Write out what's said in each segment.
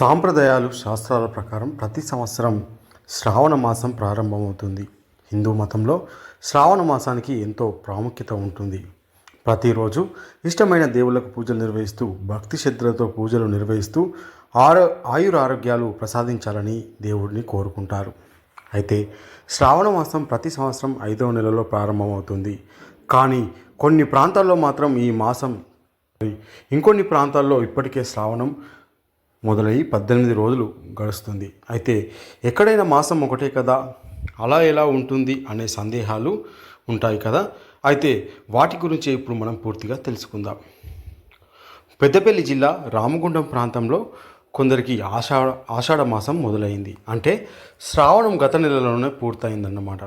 సాంప్రదాయాలు శాస్త్రాల ప్రకారం ప్రతి సంవత్సరం శ్రావణ మాసం ప్రారంభమవుతుంది. హిందూ మతంలో శ్రావణ మాసానికి ఎంతో ప్రాముఖ్యత ఉంటుంది. ప్రతిరోజు ఇష్టమైన దేవుళ్ళకు పూజలు నిర్వహిస్తూ భక్తి శ్రద్ధలతో పూజలు నిర్వహిస్తూ ఆరో ఆయుర ఆరోగ్యాలు ప్రసాదించాలని దేవుడిని కోరుకుంటారు. అయితే శ్రావణ మాసం ప్రతి సంవత్సరం ఐదవ నెలలో ప్రారంభమవుతుంది. కానీ కొన్ని ప్రాంతాల్లో మాత్రం ఈ మాసం ఇంకొన్ని ప్రాంతాల్లో ఇప్పటికే శ్రావణం మొదలై పద్దెనిమిది రోజులు గడుస్తుంది. అయితే ఎక్కడైనా మాసం ఒకటే కదా? అలా ఎలా ఉంటుంది అనే సందేహాలు ఉంటాయి కదా? అయితే వాటి గురించి ఇప్పుడు మనం పూర్తిగా తెలుసుకుందాం. పెద్దపల్లి జిల్లా రామగుండం ప్రాంతంలో కొందరికి ఆషాఢ ఆషాఢ మాసం మొదలైంది. అంటే శ్రావణం గత నెలలోనే పూర్తయిందన్నమాట.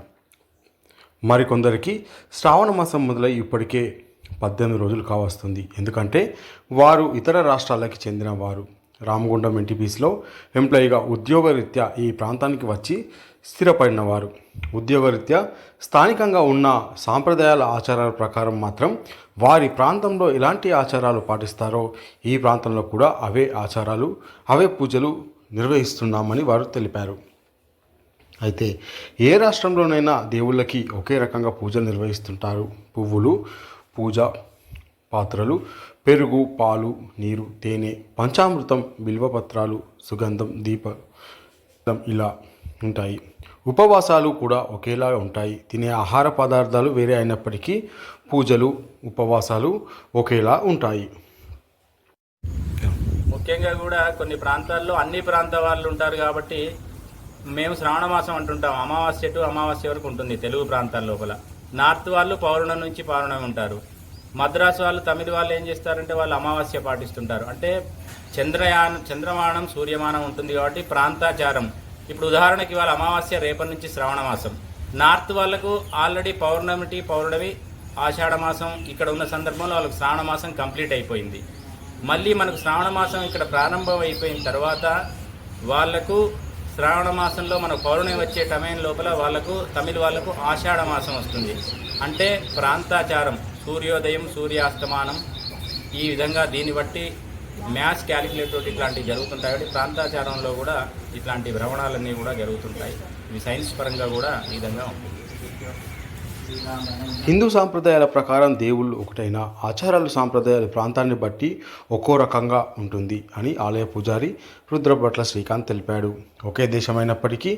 మరికొందరికి శ్రావణ మాసం మొదలై ఇప్పటికే పద్దెనిమిది రోజులు కావస్తుంది. ఎందుకంటే వారు ఇతర రాష్ట్రాలకి చెందిన వారు రామగుండం ఎన్టీపీసీలో ఎంప్లాయీగా ఉద్యోగరీత్యా ఈ ప్రాంతానికి వచ్చి స్థిరపడినవారు. ఉద్యోగరీత్యా స్థానికంగా ఉన్న సాంప్రదాయాల ఆచారాల ప్రకారం మాత్రం వారి ప్రాంతంలో ఎలాంటి ఆచారాలు పాటిస్తారో ఈ ప్రాంతంలో కూడా అవే ఆచారాలు అవే పూజలు నిర్వహిస్తున్నామని వారు తెలిపారు. అయితే ఏ రాష్ట్రంలోనైనా దేవుళ్ళకి ఒకే రకంగా పూజలు నిర్వహిస్తుంటారు. పువ్వులు పూజ పాత్రలు పెరుగు పాలు నీరు తేనె పంచామృతం బిల్వపత్రాలు సుగంధం దీపం ఇలా ఉంటాయి. ఉపవాసాలు కూడా ఒకేలా ఉంటాయి. తినే ఆహార పదార్థాలు వేరే అయినప్పటికీ పూజలు ఉపవాసాలు ఒకేలా ఉంటాయి. ముఖ్యంగా కూడా కొన్ని ప్రాంతాల్లో అన్ని ప్రాంత వాళ్ళు ఉంటారు కాబట్టి మేము శ్రావణ మాసం అంటుంటాం. అమావాస్య టు అమావాస్య వరకు ఉంటుంది తెలుగు ప్రాంతాల లోపల. నార్త్ వాళ్ళు పౌర్ణమి నుంచి పౌర్ణమి ఉంటారు. మద్రాసు వాళ్ళు తమిళ వాళ్ళు ఏం చేస్తారంటే వాళ్ళు అమావాస్య పాటిస్తుంటారు. అంటే చంద్రయానం చంద్రమానం సూర్యమానం ఉంటుంది కాబట్టి ప్రాంతాచారం. ఇప్పుడు ఉదాహరణకి వాళ్ళ అమావాస్య రేపటి నుంచి శ్రావణ మాసం. నార్త్ వాళ్ళకు ఆల్రెడీ పౌర్ణమిటి పౌర్ణమి ఆషాఢ మాసం ఇక్కడ ఉన్న సందర్భంలో వాళ్ళకి శ్రావణ మాసం కంప్లీట్ అయిపోయింది. మళ్ళీ మనకు శ్రావణ మాసం ఇక్కడ ప్రారంభం అయిపోయిన తర్వాత వాళ్ళకు శ్రావణ మాసంలో మన పౌర్ణమి వచ్చే టమయం లోపల వాళ్ళకు తమిళ వాళ్ళకు ఆషాఢ మాసం వస్తుంది. అంటే ప్రాంతాచారం. సూర్యోదయం సూర్యాస్తమానం ఈ విధంగా దీన్ని బట్టి మ్యాథ్స్ క్యాలిక్యులేటర్ ఇట్లాంటివి జరుగుతుంటాయి కాబట్టి ప్రాంతాచారంలో కూడా ఇట్లాంటి భ్రమణాలన్నీ కూడా జరుగుతుంటాయి. ఇవి సైన్స్ పరంగా కూడా ఈ విధంగా ఉంటుంది హిందూ సాంప్రదాయాల ప్రకారం దేవుళ్ళు ఒకటైన ఆచారాలు సాంప్రదాయాల ప్రాంతాన్ని బట్టి ఒక్కో రకంగా ఉంటుంది అని ఆలయ పూజారి రుద్రభట్ల శ్రీకాంత్ తెలిపాడు. ఒకే దేశమైనప్పటికీ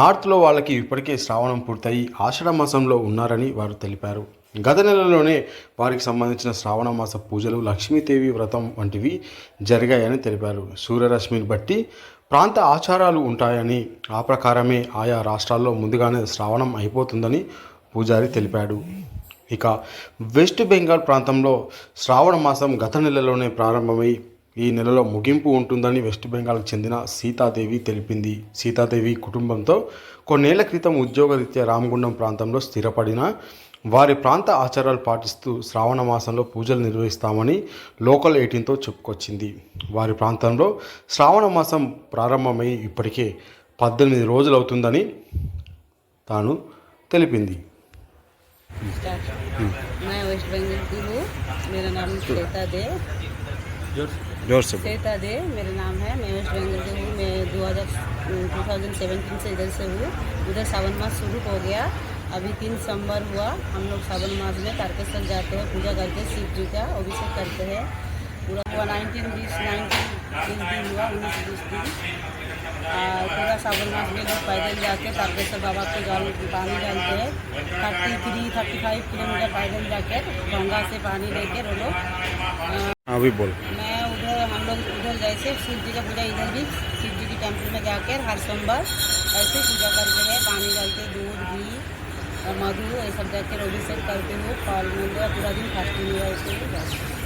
నార్త్లో వాళ్ళకి ఇప్పటికే శ్రావణం పూర్తయి ఆషాఢ మాసంలో ఉన్నారని వారు తెలిపారు. గత నెలలోనే వారికి సంబంధించిన శ్రావణ మాస పూజలు లక్ష్మీదేవి వ్రతం వంటివి జరిగాయని తెలిపారు. సూర్యరశ్మిని బట్టి ప్రాంత ఆచారాలు ఉంటాయని ఆ ప్రకారమే ఆయా రాష్ట్రాల్లో ముందుగానే శ్రావణం అయిపోతుందని పూజారి తెలిపాడు. ఇక వెస్ట్ బెంగాల్ ప్రాంతంలో శ్రావణ మాసం గత నెలలోనే ప్రారంభమై ఈ నెలలో ముగింపు ఉంటుందని వెస్ట్ బెంగాల్కు చెందిన సీతాదేవి తెలిపింది సీతాదేవి కుటుంబంతో కొన్నేళ్ల క్రితం ఉద్యోగరీత్యా రామగుండం ప్రాంతంలో స్థిరపడిన వారి ప్రాంత ఆచారాలు పాటిస్తూ శ్రావణ మాసంలో పూజలు నిర్వహిస్తామని లోకల్ ఎయిటీన్తో చెప్పుకొచ్చింది వారి ప్రాంతంలో శ్రావణ మాసం ప్రారంభమై ఇప్పటికే పద్దెనిమిది రోజులు అవుతుందని తాను తెలిపింది मैं वेस्ट बंगाल की हूँ मेरा नाम श्वेता दे ज़ोर से श्वेता दे मेरा नाम है मैं वेस्ट बंगाल से हूँ मैं 2000 2017 से इधर से हूँ। उधर सावन मास शुरू हो गया अभी तीन सोमवार हुआ हम लोग सावन मास में तारकेश्वर जाते हैं पूजा करके शिव जी का अभिषेक करते हैं। पूरा हुआ नाइनटीन बीस नाइनटीन बीस दिन हुआ उन्नीस बीस दिन। पूरा सावन मास में लोग पैदल जाके तारकेश्वर बाबा को जल पानी डालते हैं। Thirty three thirty five kilometre पैदल जाकर गंगा से पानी लेकर वो लोग अभी बोल। मैं उधर हम लोग उधर जैसे शिव जी का पूजा इधर भी, शिव जी की टेंपल में जाकर हर सोमवार ऐसे पूजा करते हैं, पानी डालते, दूध, घी और मधु, ये सब जाकर अभिषेक करते हुए फल मूल पूरा दिन फास्टिंग हुआ ऐसे